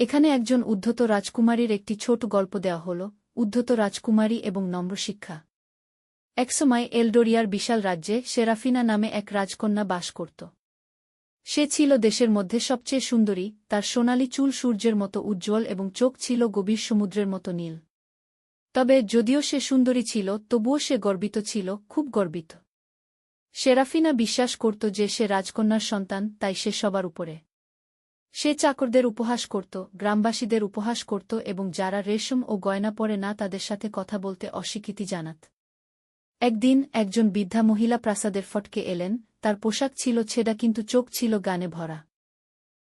এখানে একজন উদ্ধত রাজকুমারীর একটি ছোট গল্প দেওয়া হল, উদ্ধত রাজকুমারী এবং নম্র শিক্ষা একসময় এলডোরিয়ার বিশাল রাজ্যে সেরাফিনা নামে এক রাজকন্যা বাস করত। সে ছিল দেশের মধ্যে সবচেয়ে সুন্দরী, তার সোনালি চুল সূর্যের মতো উজ্জ্বল এবং চোখ ছিল গভীর সমুদ্রের মতো নীল। তবে যদিও সে সুন্দরী ছিল, তবুও সে গর্বিত ছিল, খুব গর্বিত। সেরাফিনা বিশ্বাস করত যে সে রাজকন্যার সন্তান, তাই সে সবার উপরে। সে চাকরদের উপহাস করত, গ্রামবাসীদের উপহাস করত এবং যারা রেশম ও গয়না পরে না তাদের সাথে কথা বলতে অস্বীকৃতি জানাত। একদিন একজন বৃদ্ধা মহিলা প্রাসাদের ফটকে এলেন, তার পোশাক ছিল ছেঁড়া কিন্তু চোখ ছিল গানে ভরা।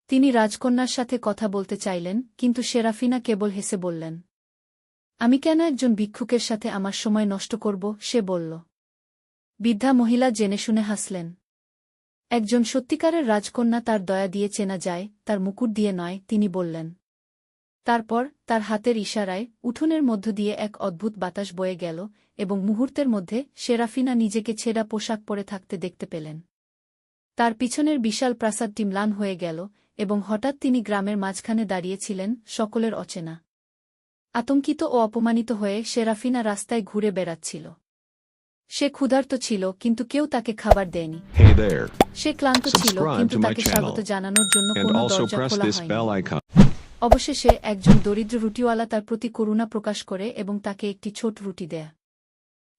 তিনি রাজকন্যার সাথে কথা বলতে চাইলেন, কিন্তু সেরাফিনা কেবল হেসে বললেন, আমি কেন একজন ভিক্ষুকের সাথে আমার সময় নষ্ট করব? সে বলল। বৃদ্ধা মহিলা জেনে শুনে হাসলেন একজন সত্যিকারের রাজকন্যা তার দয়া দিয়ে চেনা যায়, তার মুকুট দিয়ে নয়, তিনি বললেন। তারপর, তার হাতের ইশারায়, উঠোনের মধ্য দিয়ে এক অদ্ভুত বাতাস বয়ে গেল এবং মুহূর্তের মধ্যে সেরাফিনা নিজেকে ছেঁড়া পোশাক পরে থাকতে দেখতে পেলেন। তার পিছনের বিশাল প্রাসাদটি ম্লান হয়ে গেল এবং হঠাৎ তিনি গ্রামের মাঝখানে দাঁড়িয়েছিলেন, সকলের অচেনা। আতঙ্কিত ও অপমানিত হয়ে সেরাফিনা রাস্তায় ঘুরে বেড়াচ্ছিল। সে ক্ষুধার্ত ছিল কিন্তু কেউ তাকে খাবার দেয়নি। সে ক্লান্ত ছিল কিন্তু তাকে স্বাগত জানানোর জন্য কোনো দরজা খোলা হয়নি। অবশেষে একজন দরিদ্র রুটিওয়ালা তার প্রতি করুণা প্রকাশ করে এবং তাকে একটি ছোট রুটি দেয়।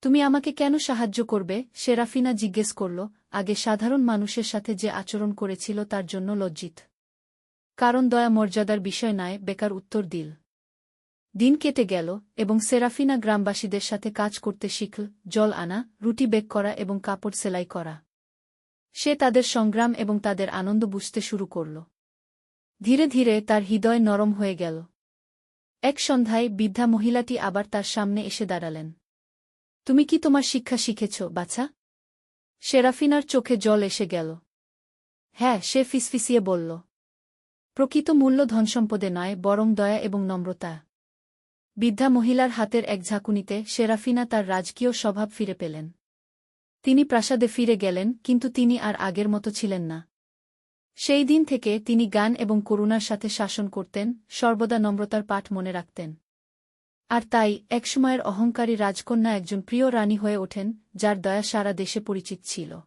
তুমি আমাকে কেন সাহায্য করবে? সেরাফিনা জিজ্ঞেস করল। আগে সাধারণ মানুষের সাথে যে আচরণ করেছিল তার জন্য লজ্জিত। কারণ দয়া মর্যাদার বিষয় নয় বেকার উত্তর দিল। দিন কেটে গেল এবং সেরাফিনা গ্রামবাসীদের সাথে কাজ করতে শিখল জল আনা, রুটি বেক করা এবং কাপড় সেলাই করা। সে তাদের সংগ্রাম এবং তাদের আনন্দ বুঝতে শুরু করল। ধীরে ধীরে তার হৃদয় নরম হয়ে গেল। এক সন্ধ্যায় বৃদ্ধা মহিলাটি আবার তার সামনে এসে দাঁড়ালেন। তুমি কি তোমার শিক্ষা শিখেছ, বাছা? সেরাফিনার চোখে জল এসে গেল। হ্যাঁ সে ফিসফিসিয়ে বলল। প্রকৃত মূল্য ধনসম্পদে নয়, বরং দয়া এবং নম্রতা। বৃদ্ধা মহিলার হাতের এক ঝাঁকুনিতে সেরাফিনা তার রাজকীয় স্বভাব ফিরে পেলেন। তিনি প্রাসাদে ফিরে গেলেন, কিন্তু তিনি আর আগের মতো ছিলেন না। সেই দিন থেকে তিনি গান এবং করুণার সাথে শাসন করতেন, সর্বদা নম্রতার পাঠ মনে রাখতেন। আর তাই, একসময়ের অহংকারী রাজকন্যা একজন প্রিয় রানী হয়ে ওঠেন, যার দয়া সারা দেশে পরিচিত ছিল।